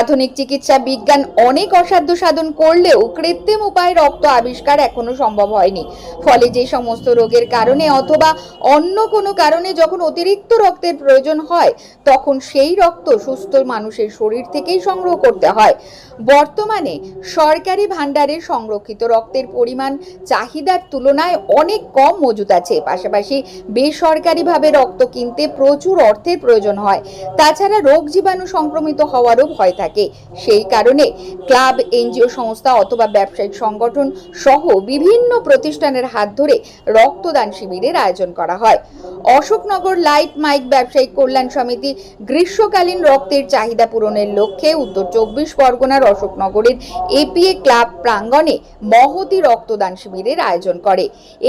আধুনিক চিকিৎসা বিজ্ঞান অনেক অসাধ্য সাধন করলেও কৃত্রিম উপায়ে রক্ত আবিষ্কার এখনও সম্ভব হয়নি। ফলে যে সমস্ত রোগের কারণে অথবা অন্য কোনো কারণে যখন অতিরিক্ত রক্তের প্রয়োজন হয়, তখন সেই রক্ত সুস্থ মানুষের শরীর থেকেই সংগ্রহ করতে হয়। বর্তমানে সরকারি ভাণ্ডারে সংরক্ষিত রক্তের পরিমাণ চাহিদার তুলনায় অনেক কম মজুদ আছে। পাশাপাশি বেসরকারিভাবে রক্ত কিনতে প্রচুর অর্থের প্রয়োজন হয়। তাছাড়া রোগ জীবাণু সংক্রমিত হওয়ারও ভয় থাকে। সেই কারণে ক্লাব, এনজিও সংস্থা অথবা ব্যবসায়িক সংগঠন সহ বিভিন্ন প্রতিষ্ঠানের হাত ধরে রক্তদান শিবিরের আয়োজন করা হয়। অশোকনগর লাইট মাইক ব্যবসায়িক কল্যাণ সমিতি গ্রীষ্মকালীন রক্তের চাহিদা পূরণের লক্ষ্যে উত্তর চব্বিশ পরগনার অশোকনগরের এপিএ ক্লাব প্রাঙ্গণে মহতি রক্তদান শিবিরের আয়োজন করে।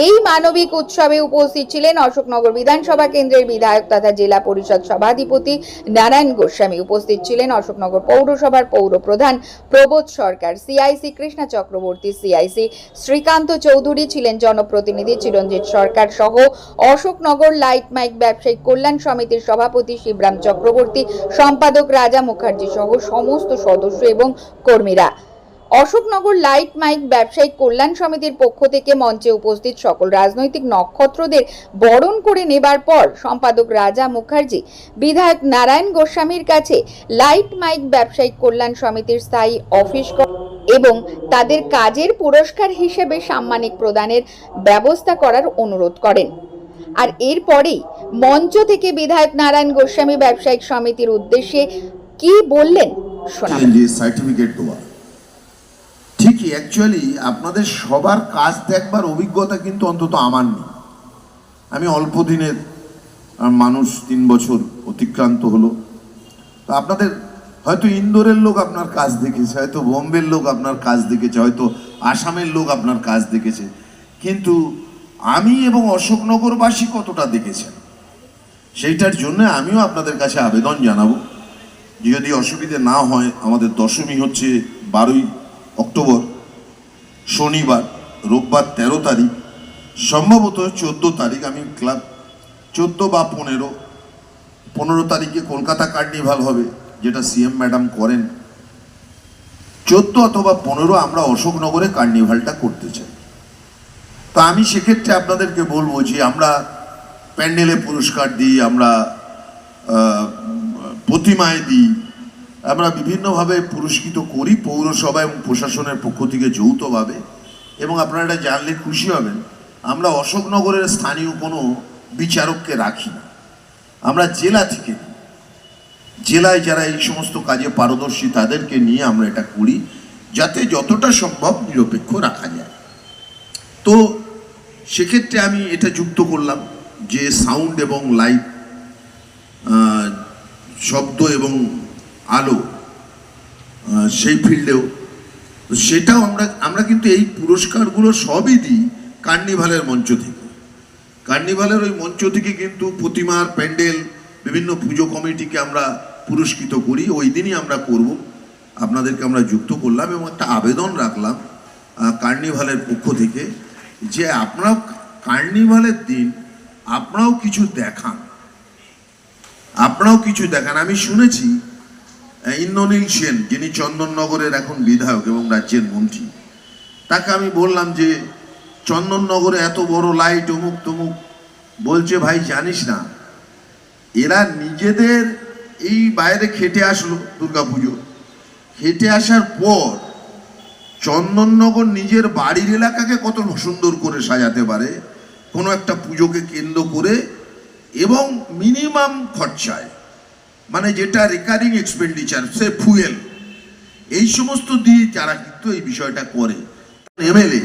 এই মানবিক উৎসবে উপস্থিত ছিলেন অশোকনগর বিধানসভা কেন্দ্রের বিধায়ক তথা জেলা পরিষদ সভাধিপতি নারায়ণ গোস্বামী। উপস্থিত ছিলেন অশোকনগর পৌরসভার পৌর প্রধান প্রবোধ সরকার, সিআইসি কৃষ্ণা চক্রবর্তী, সিআইসি শ্রীকান্ত চৌধুরী ছিলেন জনপ্রতিনিধি চিরঞ্জিত সরকার সহ অশোকনগর লাইট মাইক ব্যবসায়িক কল্যাণ সমিতির সভাপতি শিবরাম চক্রবর্তী, সম্পাদক রাজা মুখার্জি সহ সমস্ত সদস্য এবং কর্মীরা। অশোকনগর লাইট মাইক ব্যবসায়িক কল্যাণ সমিতির পক্ষ থেকে মঞ্চে উপস্থিত সকল রাজনৈতিক নক্ষত্রদের বরণ করে নেবার পর সম্পাদক রাজা মুখার্জি, বিধায়ক নারায়ণ গোস্বামীর কাছে লাইট মাইক ব্যবসায়িক কল্যাণ সমিতির স্থায়ী অফিস এবং তাদের কাজের পুরস্কার হিসেবে সাম্মানিক প্রদানের ব্যবস্থা করার অনুরোধ করেন। আর এরপরেই মঞ্চ থেকে বিধায়ক নারায়ণ গোস্বামী ব্যবসায়িক সমিতির উদ্দেশ্যে কি বললেন যে সার্টিফিকেট দেওয়া ঠিকই অ্যাকচুয়ালি আপনাদের সবার কাজ দেখবার অভিজ্ঞতা কিন্তু অন্তত আমার নেই। আমি অল্প দিনের মানুষ তিন বছর অতিক্রান্ত হলো। তো আপনাদের হয়তো ইন্দোরের লোক আপনার কাজ দেখেছে, হয়তো বোম্বের লোক আপনার কাজ দেখেছে, হয়তো আসামের লোক আপনার কাজ দেখেছে। কিন্তু আমি এবং অশোকনগরবাসী কতটা দেখেছেন? সেইটার জন্য আমিও আপনাদের কাছে আবেদন জানাব। যদি অসুবিধে না হয়, আমাদের দশমী হচ্ছে বারোই অক্টোবর। শনিবার, রোববার তেরো তারিখ, সম্ভবত চোদ্দ তারিখ আমি ক্লাব, চোদ্দ বা পনেরো পনেরো তারিখে কলকাতা কার্নিভাল হবে, যেটা সিএম ম্যাডাম করেন। চোদ্দ অথবা পনেরো আমরা অশোকনগরে কার্নিভালটা করতে চাই। তা আমি সেক্ষেত্রে আপনাদেরকে বলব যে আমরা প্যান্ডেলে পুরস্কার দিই, আমরা প্রতিমায় দিই আমরা বিভিন্নভাবে পুরস্কৃত করি পৌরসভা এবং প্রশাসনের পক্ষ থেকে যৌথভাবে। এবং আপনারা এটা জানলে খুশি হবেন, আমরা অশোকনগরের স্থানীয় কোনো বিচারককে রাখি না। আমরা জেলা থেকে জেলায় যারা এই সমস্ত কাজে পারদর্শী তাদেরকে নিয়ে আমরা এটা করি, যাতে যতটা সম্ভব নিরপেক্ষ রাখা যায়। তো সেক্ষেত্রে আমি এটা যুক্ত করলাম যে সাউন্ড এবং লাইট শব্দ এবং আলো সেই ফিল্ডেও। তো সেটাও আমরা আমরা কিন্তু এই পুরস্কারগুলো সবই দিই কার্নিভালের মঞ্চ থেকে। কার্নিভালের ওই মঞ্চ থেকে কিন্তু প্রতিমার প্যান্ডেল, বিভিন্ন পুজো কমিটিকে আমরা পুরস্কৃত করি। ওই দিনই আমরা করব। আপনাদেরকে আমরা যুক্ত করলাম এবং একটা আবেদন রাখলাম কার্নিভালের পক্ষ থেকে, যে আপনারাও কার্নিভালের দিন আপনারাও কিছু দেখান। আপনারাও কিছু দেখান। আমি শুনেছি ইন্দ্রনীল সেন, যিনি চন্দননগরের এখন বিধায়ক এবং রাজ্যের মন্ত্রী, তাকে আমি বললাম যে, চন্দননগরে এত বড় লাইট অমুক তমুক, বলছে, ভাই, জানিস না, এরা নিজেদের এই বাইরে খেটে আসলো দুর্গাপুজো। খেটে আসার পর চন্দননগর নিজের বাড়ির এলাকাকে কত সুন্দর করে সাজাতে পারে, কোনো একটা পুজোকে কেন্দ্র করে, এবং মিনিমাম খরচায় মানে যেটা রেকারিং এক্সপেন্ডিচার সে ফুয়েল এই সমস্ত দিয়ে যারা কিন্তু এই বিষয়টা করে এমএলএ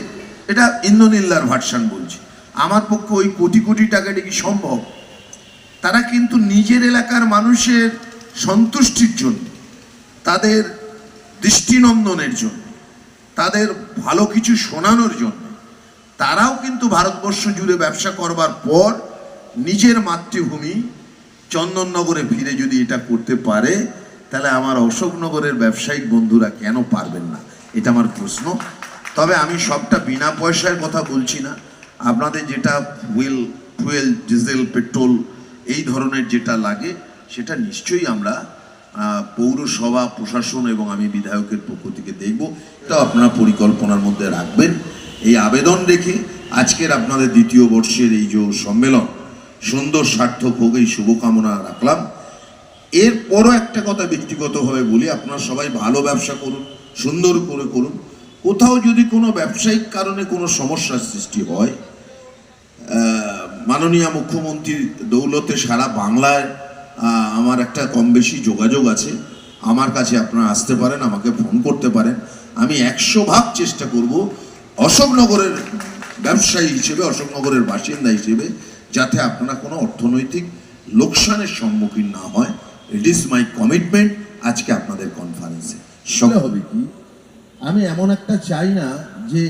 এটা ইন্দ্রনীলার ভার্সান বলছি। আমার পক্ষে ওই কোটি কোটি টাকাটা কি সম্ভব? তারা কিন্তু নিজের এলাকার মানুষের সন্তুষ্টির জন্য, তাদের দৃষ্টিনন্দনের জন্য, তাদের ভালো কিছু শোনানোর জন্য, তারাও কিন্তু ভারতবর্ষ জুড়ে ব্যবসা করবার পর নিজের মাতৃভূমি চন্দননগরে ফিরে যদি এটা করতে পারে, তাহলে আমার অশোকনগরের ব্যবসায়িক বন্ধুরা কেন পারবেন না? এটা আমার প্রশ্ন। তবে আমি সবটা বিনা পয়সার কথা বলছি না। আপনাদের যেটা ফুয়েল ফুয়েল ডিজেল পেট্রোল এই ধরনের যেটা লাগে, সেটা নিশ্চয়ই আমরা পৌরসভা, প্রশাসন এবং আমি বিধায়কের পক্ষ থেকে দেখব। এটা আপনারা পরিকল্পনার মধ্যে রাখবেন। এই আবেদন রেখে আজকের আপনাদের দ্বিতীয় বর্ষের এই যে সম্মেলন সুন্দর সার্থক হোক, এই শুভকামনা রাখলাম। এরপরও একটা কথা ব্যক্তিগতভাবে বলি, আপনারা সবাই ভালো ব্যবসা করুন, সুন্দর করে করুন। কোথাও যদি কোনো ব্যবসায়িক কারণে কোনো সমস্যার সৃষ্টি হয় মাননীয় মুখ্যমন্ত্রীর দৌলতে সারা বাংলায় আমার একটা কম বেশি যোগাযোগ আছে। আমার কাছে আপনারা আসতে পারেন, আমাকে ফোন করতে পারেন। আমি একশো ভাগ চেষ্টা করব অশোকনগরের ব্যবসায়ী হিসেবে, অশোকনগরের বাসিন্দা হিসেবে যাতে আপনারা কোনো অর্থনৈতিক লোকসানের সম্মুখীন না হয়। ইট ইজ মাই কমিটমেন্ট আজকে আপনাদের কনফারেন্সে সেটা হবে কি? আমি এমন একটা চাই না যে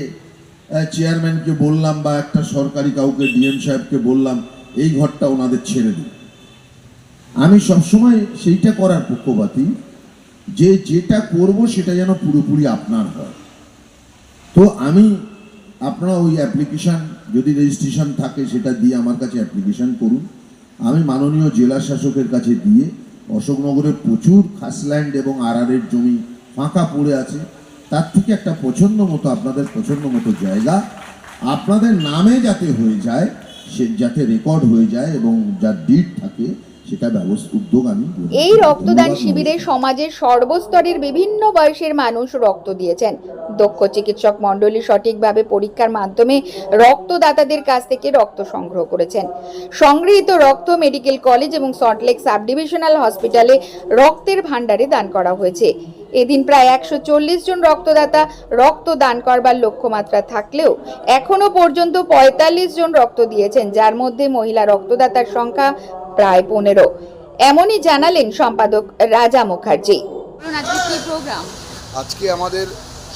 চেয়ারম্যানকে বললাম বা একটা সরকারি কাউকে ডিএম সাহেবকে বললাম, এই ঘরটা ওনাদের ছেড়ে দিন। আমি সবসময় সেইটা করার পক্ষপাতী, যে যেটা করব সেটা যেন পুরোপুরি আপনার হয়। তো আমি আপনারা ওই অ্যাপ্লিকেশান যদি রেজিস্ট্রেশন থাকে, সেটা দিয়ে আমার কাছে অ্যাপ্লিকেশান করুন। আমি মাননীয় জেলা শাসকের কাছে দিয়ে অশোকনগরে প্রচুর খাসল্যান্ড এবং আরআরের জমি ফাঁকা পড়ে আছে, তার থেকে একটা পছন্দ মতো, আপনাদের পছন্দ মতো জায়গা, আপনাদের নামে যাতে হয়ে যায়, সে যাতে রেকর্ড হয়ে যায় এবং যার ডিট থাকে এই রক্তদান শিবিরে সমাজের সর্বস্তরের বিভিন্ন বয়সের মানুষ রক্ত দিয়েছেন। দক্ষ চিকিৎসক মণ্ডলী সঠিকভাবে পরীক্ষার মাধ্যমে রক্তদাতাদের কাছ থেকে রক্ত সংগ্রহ করেছেন। সংগৃহীত রক্ত মেডিকেল কলেজ এবং সল্টলেক সাব ডিভিশনাল হসপিটালে রক্তের ভাণ্ডারে দান করা হয়েছে। এদিন প্রায় একশো চল্লিশ জন রক্তদাতা রক্ত দান করবার লক্ষ্যমাত্রা থাকলেও এখনও পর্যন্ত পঁয়তাল্লিশ জন রক্ত দিয়েছেন, যার মধ্যে মহিলা রক্তদাতার সংখ্যা প্রায় পনেরো। এমনই জানালেন সম্পাদক রাজা মুখার্জি। আজকে প্রোগ্রাম আজকে আমাদের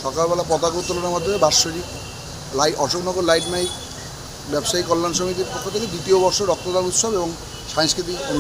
সকালবেলা পতাকা উত্তোলনের মাধ্যমে বাৎসরিক লাই অশোকনগর লাইট মাইক ব্যবসায়ী কল্যাণ সমিতির পক্ষ থেকে দ্বিতীয় বর্ষ রক্তদান উৎসব এবং সাংস্কৃতিক অনুষ্ঠান।